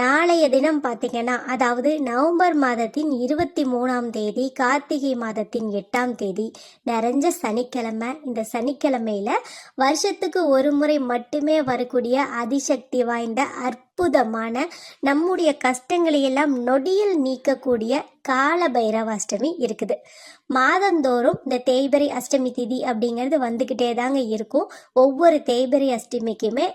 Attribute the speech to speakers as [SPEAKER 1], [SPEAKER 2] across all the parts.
[SPEAKER 1] நாளைய தினம் பார்த்தீங்கன்னா அதாவது நவம்பர் மாதத்தின் இருபத்தி மூணாம் தேதி கார்த்திகை மாதத்தின் எட்டாம் தேதி நிறைஞ்ச சனிக்கிழமை. இந்த சனிக்கிழமையில வருஷத்துக்கு ஒரு முறை மட்டுமே வரக்கூடிய அதிசக்தி வாய்ந்த அற்புதமான நம்முடைய கஷ்டங்களை எல்லாம் நொடியில் நீக்கக்கூடிய காலபைரவ அஷ்டமி இருக்குது. மாதந்தோறும் இந்த தேய்பரி அஷ்டமி திதி அப்படிங்கிறது வந்துக்கிட்டே தாங்க இருக்கும். ஒவ்வொரு தேய்பரி அஷ்டமிக்குமே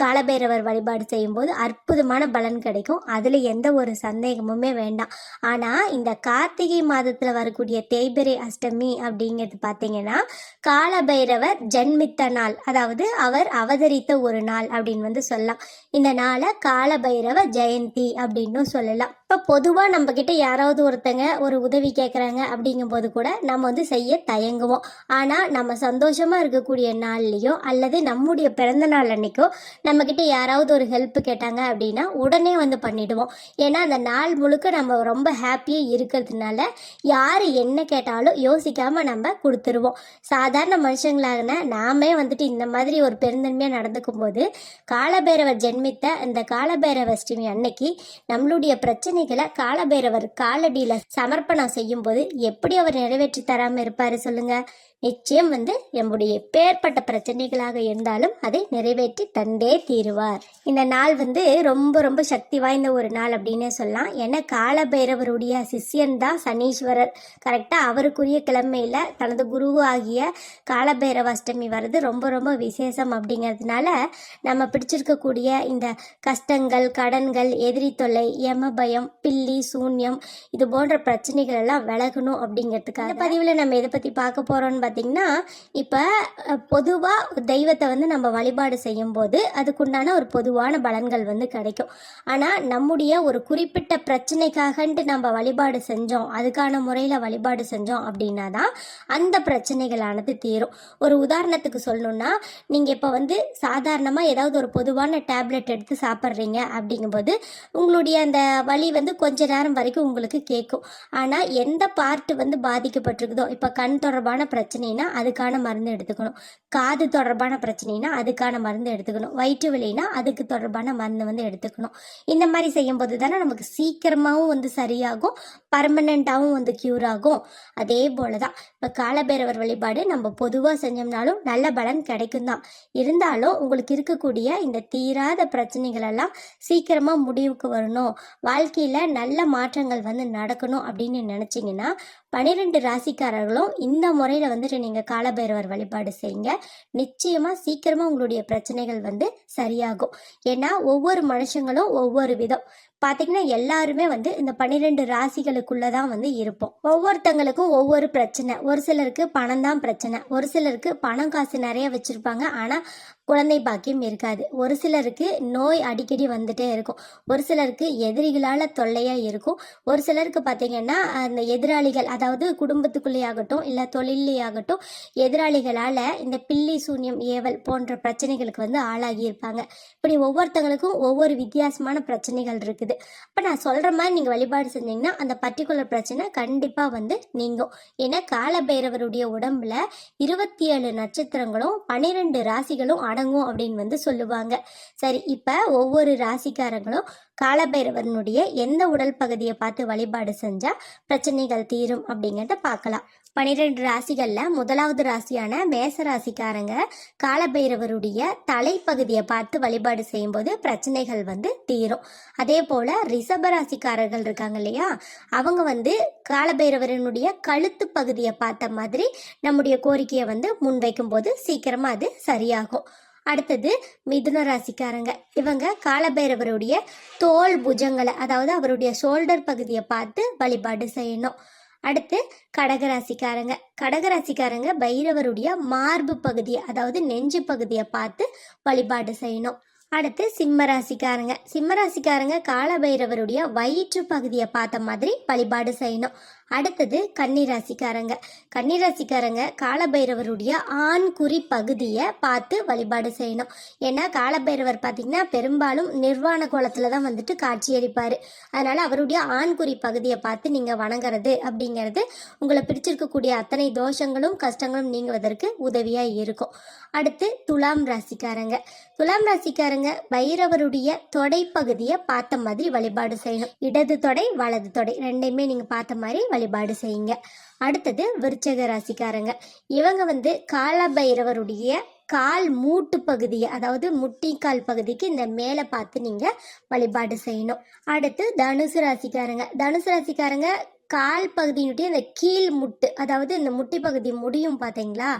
[SPEAKER 1] காலபைரவர் வழிபாடு செய்யும்போது அற்புதமான பலன் கிடைக்கும். அதில் எந்த ஒரு சந்தேகமுமே வேண்டாம். ஆனால் இந்த கார்த்திகை மாதத்தில் வரக்கூடிய தேய்பிரை அஷ்டமி அப்படிங்கிறது பார்த்தீங்கன்னா காலபைரவர் ஜென்மித்த நாள். அதாவது அவர் அவதரித்த ஒரு நாள் அப்படின்னு வந்து சொல்லலாம். இந்த நாளை காலபைரவ ஜெயந்தி அப்படின்னும் சொல்லலாம். இப்போ பொதுவாக நம்ம கிட்ட யாராவது ஒருத்தங்க ஒரு உதவி கேட்குறாங்க அப்படிங்கும்போது கூட நம்ம வந்து செய்ய தயங்குவோம். ஆனால் நம்ம சந்தோஷமாக இருக்கக்கூடிய நாள்லேயோ அல்லது நம்முடைய பிறந்த நாள் அன்னைக்கோ நம்மக்கிட்ட யாராவது ஒரு ஹெல்ப் கேட்டாங்க அப்படின்னா உடனே வந்து பண்ணிடுவோம். ஏன்னா அந்த நாள் முழுக்க நம்ம ரொம்ப ஹாப்பியாக இருக்கிறதுனால யார் என்ன கேட்டாலும் யோசிக்காமல் நம்ம கொடுத்துருவோம். சாதாரண மனுஷங்களாகன நாமே வந்துட்டு இந்த மாதிரி ஒரு பெருந்தன்மையாக நடந்துக்கும் போது காலபைரவர் ஜென்மித்த இந்த காலபைரவ அஷ்டமி அன்னைக்கு நம்மளுடைய பிரச்சனை யோசனைகளை காலபைரவர் காலடியில் சமர்ப்பணம் செய்யும்போது எப்படி அவர் நிறைவேற்றி தராமல் இருப்பார் சொல்லுங்கள் நிச்சயம் வந்து நம்முடைய பேர்பட்ட பிரச்சனைகளாக இருந்தாலும் அதை நிறைவேற்றி தந்தே தீருவார். இந்த நாள் வந்து ரொம்ப ரொம்ப சக்தி வாய்ந்த ஒரு நாள் அப்படின்னே சொல்லலாம். ஏன்னா காலபைரவருடைய சிஷ்யன் தான் சனீஸ்வரர். கரெக்டாக அவருக்குரிய கிழமையில் தனது குருவு ஆகிய காலபைரவ அஷ்டமி வர்றது ரொம்ப ரொம்ப விசேஷம் அப்படிங்கிறதுனால நம்ம பிடிச்சிருக்கக்கூடிய இந்த கஷ்டங்கள் கடன்கள் எதிரி தொல்லை யம பயம் பில்லி சூன்யம் இது போன்ற பிரச்சனைகள் எல்லாம் விலகணும் அப்படிங்கிறதுக்காக. இந்த பதிவில் நம்ம எதை பற்றி பார்க்க போகிறோம்னு பார்த்தீங்கன்னா இப்போ பொதுவாக தெய்வத்தை வந்து நம்ம வழிபாடு செய்யும்போது அதுக்குண்டான ஒரு பொதுவான பலன்கள் வந்து கிடைக்கும். ஆனால் நம்முடைய ஒரு குறிப்பிட்ட பிரச்சனைக்காகன்ட்டு நம்ம வழிபாடு செஞ்சோம் அதுக்கான முறையில் வழிபாடு செஞ்சோம் அப்படின்னா தான் அந்த பிரச்சனைகளானது தீரும். ஒரு உதாரணத்துக்கு சொல்லணும்னா நீங்கள் இப்போ வந்து சாதாரணமாக ஏதாவது ஒரு பொதுவான டேப்லெட் எடுத்து சாப்பிட்றீங்க அப்படிங்கும்போது உங்களுடைய அந்த வலி வந்து கொஞ்ச நேரம் வரைக்கும் உங்களுக்கு கேட்கும் ஆனால் எந்த பார்ட் வந்து பாதிக்கப்பட்டிருக்குதோ இப்போ கண் தொடர்பான பிரச்சனைனா அதுக்கான மருந்து எடுத்துக்கணும். காது தொடர்பான பிரச்சனைனா அதுக்கான மருந்து எடுத்துக்கணும். வயிற்று வலினா அதுக்கு தொடர்பான மருந்து வந்து எடுத்துக்கணும். இந்த மாதிரி செய்யும்போது தானே நமக்கு சீக்கிரமாகவும் வந்து சரியாகும் பர்மனெண்ட்டாகவும் வந்து க்யூர் ஆகும். அதே போல தான் இப்போ காலபேரவர் வழிபாடு நம்ம பொதுவாக செஞ்சோம்னாலும் நல்ல பலன் கிடைக்கும் தான் இருந்தாலும் உங்களுக்கு இருக்கக்கூடிய இந்த தீராத பிரச்சனைகள் எல்லாம் சீக்கிரமாக முடிவுக்கு வரணும். வாழ்க்கையில் நல்ல மாற்றங்கள் வந்து நடக்கணும் அப்படின்னு நினச்சிங்கன்னா பன்னிரெண்டு ராசிக்காரர்களும் இந்த முறையில் வந்துட்டு நீங்கள் காலபைரவர் வழிபாடு செய்யுங்க. நிச்சயமாக சீக்கிரமாக உங்களுடைய பிரச்சனைகள் வந்து சரியாகும். ஏன்னா ஒவ்வொரு மனுஷங்களும் ஒவ்வொரு விதம். பார்த்தீங்கன்னா எல்லாருமே வந்து இந்த பன்னிரெண்டு ராசிகளுக்குள்ள தான் வந்து இருப்போம். ஒவ்வொருத்தங்களுக்கும் ஒவ்வொரு பிரச்சனை. ஒரு சிலருக்கு பணம் தான் பிரச்சனை. ஒரு சிலருக்கு பணம் காசு நிறைய வச்சுருப்பாங்க. ஆனால் குழந்தை பாக்கியம் இருக்காது. ஒரு சிலருக்கு நோய் அடிக்கடி வந்துட்டே இருக்கும். ஒரு சிலருக்கு எதிரிகளால் தொல்லையாக இருக்கும். ஒரு சிலருக்கு பார்த்தீங்கன்னா அந்த எதிராளிகள் அதாவது குடும்பத்துக்குள்ளேயாகட்டும் இல்லை தொழிலையாகட்டும் எதிராளிகளால் இந்த பில்லி சூன்யம் ஏவல் போன்ற பிரச்சனைகளுக்கு வந்து ஆளாகி இருப்பாங்க. இப்படி ஒவ்வொருத்தங்களுக்கும் ஒவ்வொரு வித்தியாசமான பிரச்சனைகள் இருக்குது. அப்போ நான் சொல்கிற மாதிரி நீங்கள் வழிபாடு செஞ்சீங்கன்னா அந்த பர்டிகுலர் பிரச்சனை கண்டிப்பாக வந்து நீங்கும். ஏன்னா காலபைரவருடைய உடம்புல இருபத்தி ஏழு நட்சத்திரங்களும் பன்னிரெண்டு ராசிகளும் அடங்கும் அப்படின்னு வந்து சொல்லுவாங்க. சரி இப்போ ஒவ்வொரு ராசிக்காரங்களும் காலபைரவனுடைய எந்த உடல் பகுதியை பார்த்து வழிபாடு செஞ்சால் பிரச்சனைகள் தீரும் அப்படிங்கிறத பார்க்கலாம். பனிரெண்டு ராசிகளில் முதலாவது ராசியான மேச ராசிக்காரங்க காலபைரவருடைய தலைப்பகுதியை பார்த்து வழிபாடு செய்யும்போது பிரச்சனைகள் வந்து தீரும். அதே போல் ரிஷப ராசிக்காரர்கள் இருக்காங்க இல்லையா? அவங்க வந்து காலபைரவரனுடைய கழுத்து பகுதியை பார்த்த மாதிரி நம்முடைய கோரிக்கையை வந்து முன்வைக்கும் போது சீக்கிரமாக அது சரியாகும். அடுத்தது மிதுன ராசிக்காரங்க. இவங்க காலபைரவருடைய தோல் புஜங்களை அதாவது அவருடைய ஷோல்டர் பகுதியை பார்த்து வழிபாடு செய்யணும். அடுத்து கடகராசிக்காரங்க கடகராசிக்காரங்க பைரவருடைய மார்பு பகுதியை அதாவது நெஞ்சு பகுதியை பார்த்து வழிபாடு செய்யணும். அடுத்து சிம்மராசிக்காரங்க சிம்மராசிக்காரங்க காலபைரவருடைய வயிற்று பகுதியை பார்த்த மாதிரி வழிபாடு செய்யணும். அடுத்தது கன்னிராசிக்காரங்க கன்னிராசிக்காரங்க காலபைரவருடைய ஆண் குறி பகுதியை பார்த்து வழிபாடு செய்யணும். ஏன்னா காலபைரவர் பார்த்திங்கன்னா பெரும்பாலும் நிர்வாண கோலத்தில் தான் வந்துட்டு காட்சியளிப்பார் அதனால் அவருடைய ஆண் குறி பகுதியை பார்த்து நீங்கள் வணங்குறது அப்படிங்கிறது உங்களை பிடிச்சிருக்கக்கூடிய அத்தனை தோஷங்களும் கஷ்டங்களும் நீங்குவதற்கு உதவியாக இருக்கும். அடுத்து துலாம் ராசிக்காரங்க. துலாம் ராசிக்காரங்க பாருங்க. பைரவருடைய தொடை பகுதியை பார்த்த மாதிரி வழிபாடு செய்யணும் இடது தொடை வலது தொடை ரெண்டையுமே நீங்க பார்த்த மாதிரி வழிபாடு செய்யுங்க. அடுத்தது விருச்சக ராசிக்காரங்க. இவங்க வந்து கால பைரவருடைய கால் மூட்டு பகுதியை அதாவது முட்டிக்கால் பகுதிக்கு இந்த மேலே பார்த்து நீங்கள் வழிபாடு செய்யணும். அடுத்து தனுசு ராசிக்காரங்க. தனுசு ராசிக்காரங்க கால் பகுதியினுடைய அந்த கீழ் முட்டு அதாவது இந்த முட்டி பகுதி முடியும் பார்த்தீங்களா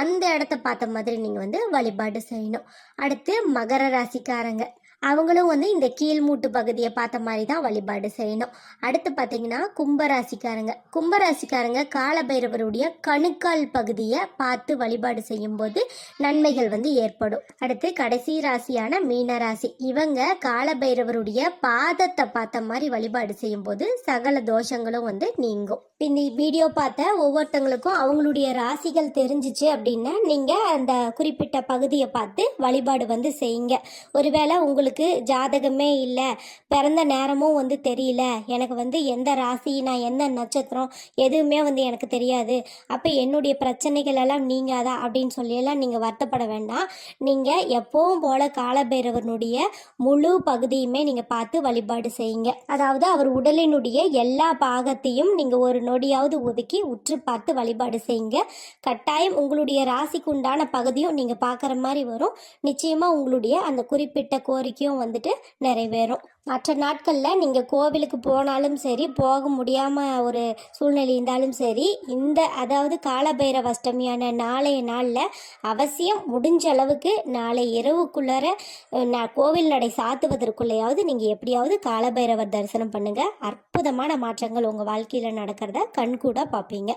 [SPEAKER 1] அந்த இடத்த பார்த்த மாதிரி நீங்கள் வந்து வழிபாடு செய்யணும். அடுத்து மகர ராசிக்காரங்க. அவங்களும் வந்து இந்த கீழ்மூட்டு பகுதியை பார்த்த மாதிரி தான் வழிபாடு செய்யணும். அடுத்து பார்த்தீங்கன்னா கும்பராசிக்காரங்க. கும்பராசிக்காரங்க காலபைரவருடைய கணுக்கால் பகுதியை பார்த்து வழிபாடு செய்யும்போது நன்மைகள் வந்து ஏற்படும். அடுத்து கடைசி ராசியான மீன ராசி இவங்க காலபைரவருடைய பாதத்தை பார்த்த மாதிரி வழிபாடு செய்யும்போது சகல தோஷங்களும் வந்து நீங்கும். இந்த வீடியோ பார்த்த ஒவ்வொருத்தங்களுக்கும் அவங்களுடைய ராசிகள் தெரிஞ்சிச்சு அப்படின்னா நீங்கள் அந்த குறிப்பிட்ட பகுதியை பார்த்து வழிபாடு வந்து செய்யுங்க. ஒருவேளை உங்களுக்கு ஜாதகமே இல்லை. பிறந்த நேரமும் வந்து தெரியல. எனக்கு வந்து எந்த ராசி நான் எந்த நட்சத்திரம் எதுவுமே வந்து எனக்கு தெரியாது. அப்போ என்னுடைய பிரச்சனைகள் எல்லாம் நீங்காதா அப்படின்னு சொல்லியெல்லாம் நீங்கள் வருத்தப்பட வேண்டாம். நீங்கள் எப்பவும் போல காலபைரவனுடைய முழு பகுதியுமே நீங்கள் பார்த்து வழிபாடு செய்யுங்க. அதாவது அவர் உடலினுடைய எல்லா பாகத்தையும் நீங்கள் ஒரு நொடியாவது ஒதுக்கி உற்று பார்த்து வழிபாடு செய்யுங்க. கட்டாயம் உங்களுடைய ராசிக்கு உண்டான பகுதியும் நீங்கள் பார்க்குற மாதிரி வரும். நிச்சயமாக உங்களுடைய அந்த குறிப்பிட்ட கோரிக்கை கோரிக்கையும் வந்துட்டு நிறைவேறும். மற்ற நாட்களில் நீங்கள் கோவிலுக்கு போனாலும் சரி போக முடியாமல் ஒரு சூழ்நிலை இருந்தாலும் சரி இந்த அதாவது காலபைரவ அஷ்டமியான நாளைய நாளில் அவசியம் முடிஞ்ச அளவுக்கு நாளை இரவுக்குள்ளார நான் நா- கோவில் நடை சாத்துவதற்குள்ளேயாவது நீங்கள் எப்படியாவது காலபைரவர் தரிசனம் பண்ணுங்கள் அற்புதமான மாற்றங்கள் உங்கள் வாழ்க்கையில் நடக்கிறத கண்கூட பார்ப்பீங்க.